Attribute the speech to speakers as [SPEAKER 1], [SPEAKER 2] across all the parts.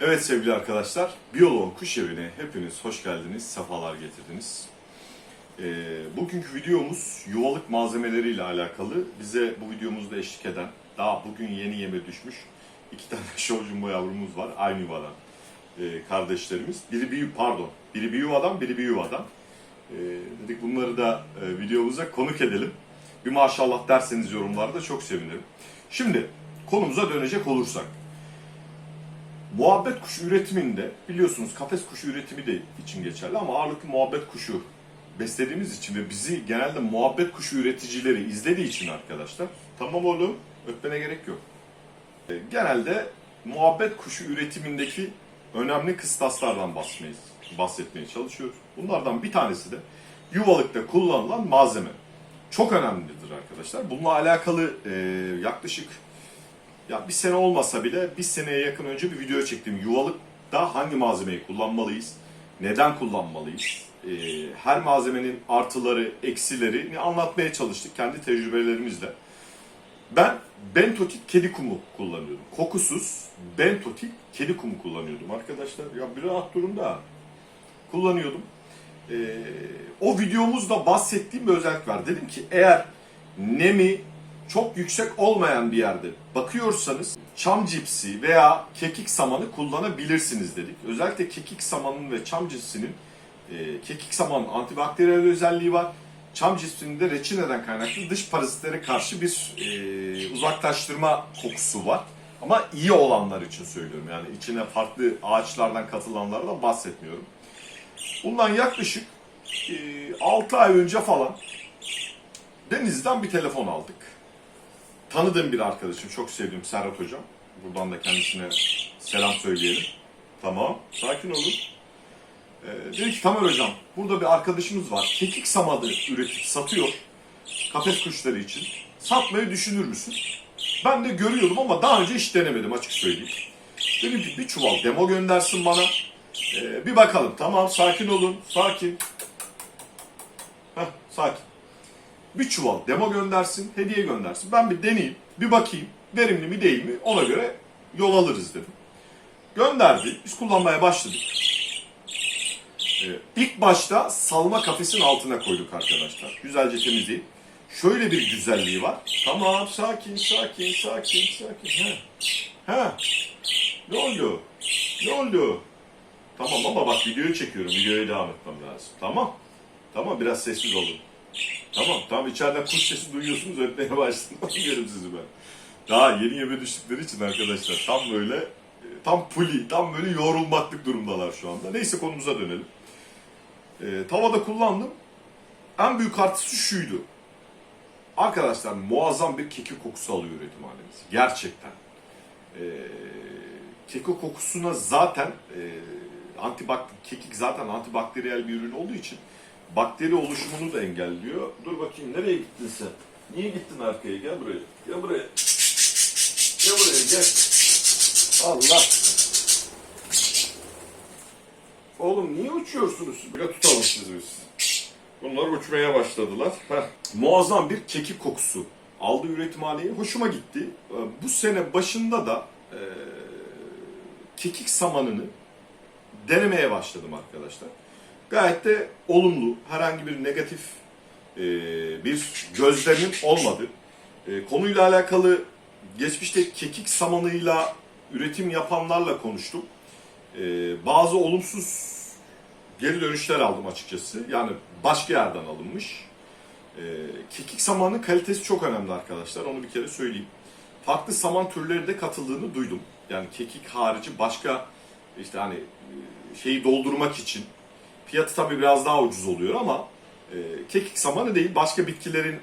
[SPEAKER 1] Evet sevgili arkadaşlar, Biyolog Kuş Evi'ne hepiniz hoş geldiniz, sefalar getirdiniz. Ee, bugünkü videomuz yuvalık malzemeleriyle alakalı. Bize bu videomuzda eşlik eden, daha bugün yeni yeme düşmüş iki tane şovjumbo yavrumuz var, aynı yuvadan ee, kardeşlerimiz. Biri bir, pardon, biri bir yuvadan, biri bir yuvadan. Ee, dedik bunları da e, videomuza konuk edelim. Bir maşallah derseniz yorumlarda çok sevinirim. Şimdi konumuza dönecek olursak. Muhabbet kuşu üretiminde biliyorsunuz kafes kuşu üretimi de için geçerli ama ağırlıklı muhabbet kuşu beslediğimiz için ve bizi genelde muhabbet kuşu üreticileri izlediği için arkadaşlar tamam oğlum öpmene gerek yok. E, Genelde muhabbet kuşu üretimindeki önemli kıstaslardan bahsetmeye, bahsetmeye çalışıyoruz. Bunlardan bir tanesi de yuvalıkta kullanılan malzeme. Çok önemlidir arkadaşlar. Bununla alakalı e, yaklaşık ya bir sene olmasa bile bir seneye yakın önce bir video çektim. Yuvalıkta hangi malzemeyi kullanmalıyız? Neden kullanmalıyız? Ee, her malzemenin artıları, eksilerini anlatmaya çalıştık kendi tecrübelerimizle. Ben bentotit kedi kumu kullanıyordum. Kokusuz bentotit kedi kumu kullanıyordum arkadaşlar. Ya bir rahat durun da kullanıyordum. Ee, o videomuzda bahsettiğim bir özellik var. Dedim ki eğer nemi çok yüksek olmayan bir yerde bakıyorsanız çam cipsi veya kekik samanı kullanabilirsiniz dedik. Özellikle kekik samanının ve çam cipsinin e, kekik samanın antibakteriyel özelliği var. Çam cipsinin de reçineden kaynaklı dış parazitlere karşı bir e, uzaklaştırma kokusu var. Ama iyi olanlar için söylüyorum. Yani içine farklı ağaçlardan katılanlardan bahsetmiyorum. Bundan yaklaşık e, 6 ay önce falan Denizli'den bir telefon aldık tanıdığım bir arkadaşım, çok sevdiğim Serhat Hocam. Buradan da kendisine selam söyleyelim. Tamam, sakin olun. Ee, dedi ki Tamer Hocam, burada bir arkadaşımız var. Kekik samadı üretip satıyor. Kafes kuşları için. Satmayı düşünür müsün? Ben de görüyordum ama daha önce hiç denemedim açık söyleyeyim. Dedim ki bir çuval demo göndersin bana. Ee, bir bakalım. Tamam, sakin olun. Sakin. Heh, sakin bir çuval demo göndersin, hediye göndersin. Ben bir deneyeyim, bir bakayım verimli mi değil mi ona göre yol alırız dedim. Gönderdi, biz kullanmaya başladık. Ee, ilk başta salma kafesin altına koyduk arkadaşlar. Güzelce temizleyip. Şöyle bir güzelliği var. Tamam, sakin, sakin, sakin, sakin. He. He. Ne oldu? Ne oldu? Tamam ama bak videoyu çekiyorum. Videoya devam etmem lazım. Tamam. Tamam biraz sessiz olun. Tamam tamam içeriden kuş sesi duyuyorsunuz öpmeye başladım. Anlıyorum sizi ben. Daha yeni yeme düştükleri için arkadaşlar tam böyle e, tam puli, tam böyle yorulmaklık durumdalar şu anda. Neyse konumuza dönelim. Ee, tavada kullandım. En büyük artısı şuydu. Arkadaşlar muazzam bir kekik kokusu alıyor üretimhanemiz. Gerçekten. Ee, kekik kokusuna zaten e, antibak kekik zaten antibakteriyel bir ürün olduğu için bakteri oluşumunu da engelliyor. Dur bakayım nereye gittin sen? Niye gittin arkaya? Gel buraya. Gel buraya. Gel buraya gel. Allah. Oğlum niye uçuyorsunuz? Böyle tutalım sizi biz. Bunlar uçmaya başladılar. Heh. Muazzam bir kekik kokusu aldı üretimhaneye. Hoşuma gitti. Ee, Bu sene başında da e, kekik samanını denemeye başladım arkadaşlar. Gayet de olumlu, herhangi bir negatif e, bir gözlemim olmadı. E, konuyla alakalı geçmişte kekik samanıyla üretim yapanlarla konuştum. E, bazı olumsuz geri dönüşler aldım açıkçası. Yani başka yerden alınmış. E, kekik samanının kalitesi çok önemli arkadaşlar. Onu bir kere söyleyeyim. Farklı saman türleri de katıldığını duydum. Yani kekik harici başka işte hani e, şeyi doldurmak için Fiyatı tabii biraz daha ucuz oluyor ama e, kekik samanı değil başka bitkilerin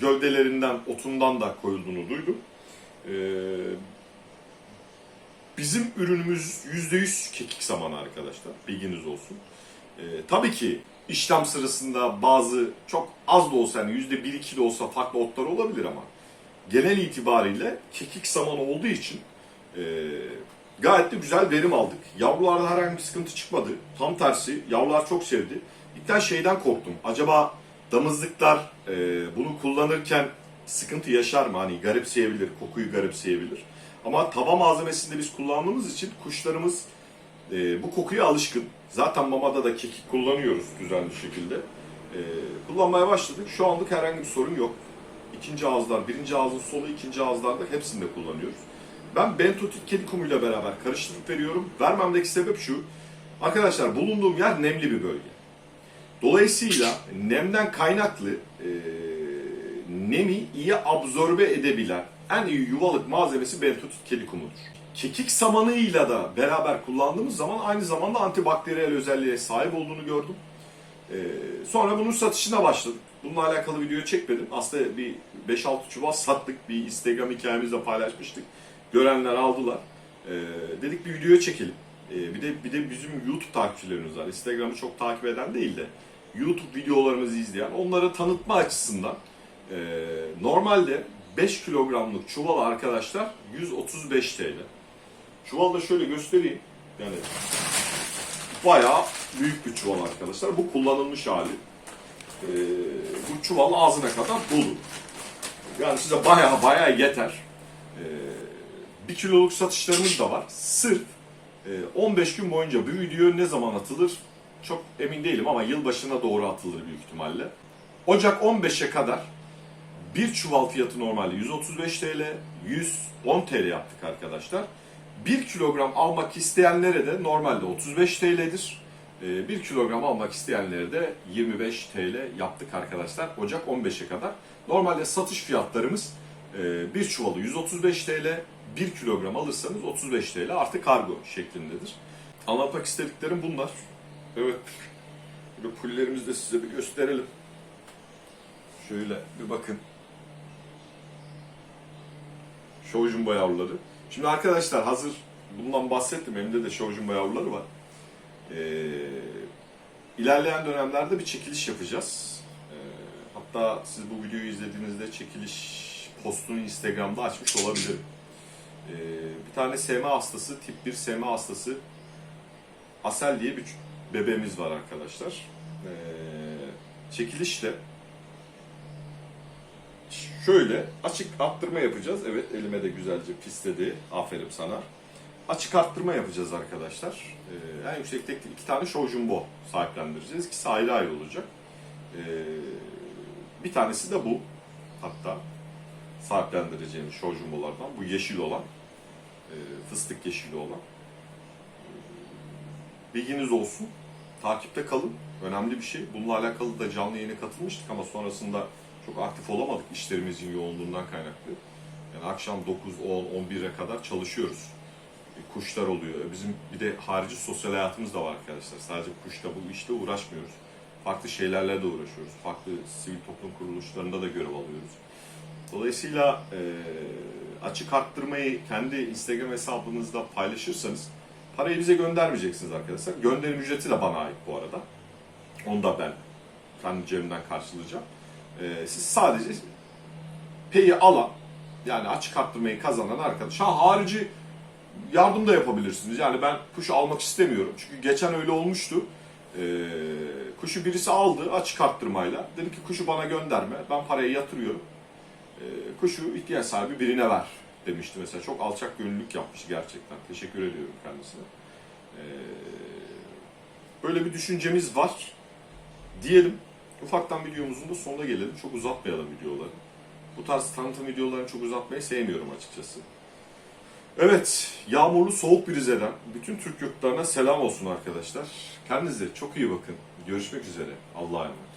[SPEAKER 1] gövdelerinden, otundan da koyulduğunu duydum. E, bizim ürünümüz %100 kekik samanı arkadaşlar. Bilginiz olsun. E, tabii ki işlem sırasında bazı çok az da olsa yani %1-2 de olsa farklı otlar olabilir ama genel itibariyle kekik samanı olduğu için e, Gayet de güzel verim aldık. Yavrularda herhangi bir sıkıntı çıkmadı. Tam tersi yavrular çok sevdi. İlkten şeyden korktum. Acaba damızlıklar e, bunu kullanırken sıkıntı yaşar mı? Hani garipseyebilir, kokuyu garipseyebilir. Ama tava malzemesinde biz kullandığımız için kuşlarımız e, bu kokuya alışkın. Zaten mamada da kekik kullanıyoruz düzenli şekilde. E, kullanmaya başladık. Şu anlık herhangi bir sorun yok. İkinci ağızlar, birinci ağzın solu, ikinci ağızlarda hepsinde kullanıyoruz. Ben bentotit kedi kumuyla beraber karıştırıp veriyorum. Vermemdeki sebep şu. Arkadaşlar bulunduğum yer nemli bir bölge. Dolayısıyla nemden kaynaklı e, nemi iyi absorbe edebilen en iyi yuvalık malzemesi bentotit kedi kumudur. Kekik samanıyla da beraber kullandığımız zaman aynı zamanda antibakteriyel özelliğe sahip olduğunu gördüm. Ee, sonra bunun satışına başladık. Bununla alakalı video çekmedim. Aslında bir 5-6 çuval sattık. Bir Instagram hikayemizde paylaşmıştık. Görenler aldılar. Ee, dedik bir video çekelim. Ee, bir de bir de bizim YouTube takipçilerimiz var. Instagram'ı çok takip eden değil de YouTube videolarımızı izleyen onlara tanıtma açısından e, normalde 5 kilogramlık çuval arkadaşlar 135 TL. Çuvalı da şöyle göstereyim. Yani bayağı büyük bir çuval arkadaşlar. Bu kullanılmış hali. Ee, bu çuval ağzına kadar dolu. Yani size bayağı bayağı yeter. Ee, bir kiloluk satışlarımız da var. Sırf e, 15 gün boyunca bu video ne zaman atılır çok emin değilim ama yılbaşına doğru atılır büyük ihtimalle. Ocak 15'e kadar bir çuval fiyatı normalde 135 TL, 110 TL yaptık arkadaşlar. 1 kilogram almak isteyenlere de normalde 35 TL'dir. 1 kilogram almak isteyenlere de 25 TL yaptık arkadaşlar Ocak 15'e kadar. Normalde satış fiyatlarımız e, bir çuvalı 135 TL, 1 kilogram alırsanız 35 TL artı kargo şeklindedir. Anlatmak istediklerim bunlar. Evet. Böyle pullerimizi de size bir gösterelim. Şöyle bir bakın. Şovjumbo yavruları. Şimdi arkadaşlar hazır bundan bahsettim. Elimde de şovjumbo yavruları var. Ee, ilerleyen dönemlerde bir çekiliş yapacağız. Ee, hatta siz bu videoyu izlediğinizde çekiliş postunu Instagram'da açmış olabilirim. Ee, bir tane SMA hastası, tip 1 SMA hastası Asel diye bir bebeğimiz var arkadaşlar. Ee, çekilişle şöyle açık arttırma yapacağız. Evet elime de güzelce pisledi. Aferin sana. Açık arttırma yapacağız arkadaşlar. Ee, en yüksek tekli iki tane show jumbo sahiplendireceğiz. İkisi ayrı ayrı olacak. Ee, bir tanesi de bu. Hatta sahiplendireceğimiz show jumbolardan. Bu yeşil olan. e, fıstık yeşili olan. Bilginiz olsun. Takipte kalın. Önemli bir şey. Bununla alakalı da canlı yayına katılmıştık ama sonrasında çok aktif olamadık işlerimizin yoğunluğundan kaynaklı. Yani akşam 9, 10, 11'e kadar çalışıyoruz. E, Kuşlar oluyor. E, Bizim bir de harici sosyal hayatımız da var arkadaşlar. Sadece kuşla bu işte uğraşmıyoruz. Farklı şeylerle de uğraşıyoruz. Farklı sivil toplum kuruluşlarında da görev alıyoruz. Dolayısıyla e, açık arttırmayı kendi Instagram hesabınızda paylaşırsanız parayı bize göndermeyeceksiniz arkadaşlar. Gönderim ücreti de bana ait bu arada. Onu da ben kendi cebimden karşılayacağım. E, siz sadece peyi alan yani açık arttırmayı kazanan arkadaş. Ha harici yardım da yapabilirsiniz. Yani ben kuşu almak istemiyorum. Çünkü geçen öyle olmuştu. Ee, kuşu birisi aldı açık arttırmayla. Dedi ki kuşu bana gönderme. Ben parayı yatırıyorum. Ee, kuşu ihtiyaç sahibi birine ver demişti mesela. Çok alçak gönüllülük yapmış gerçekten. Teşekkür ediyorum kendisine. Ee, böyle bir düşüncemiz var. Diyelim. Ufaktan videomuzun da sonuna gelelim. Çok uzatmayalım videoları. Bu tarz tanıtım videolarını çok uzatmayı sevmiyorum açıkçası. Evet, yağmurlu soğuk bir Rize'den bütün Türk yurtlarına selam olsun arkadaşlar. Kendinize çok iyi bakın. Görüşmek üzere. Allah'a emanet.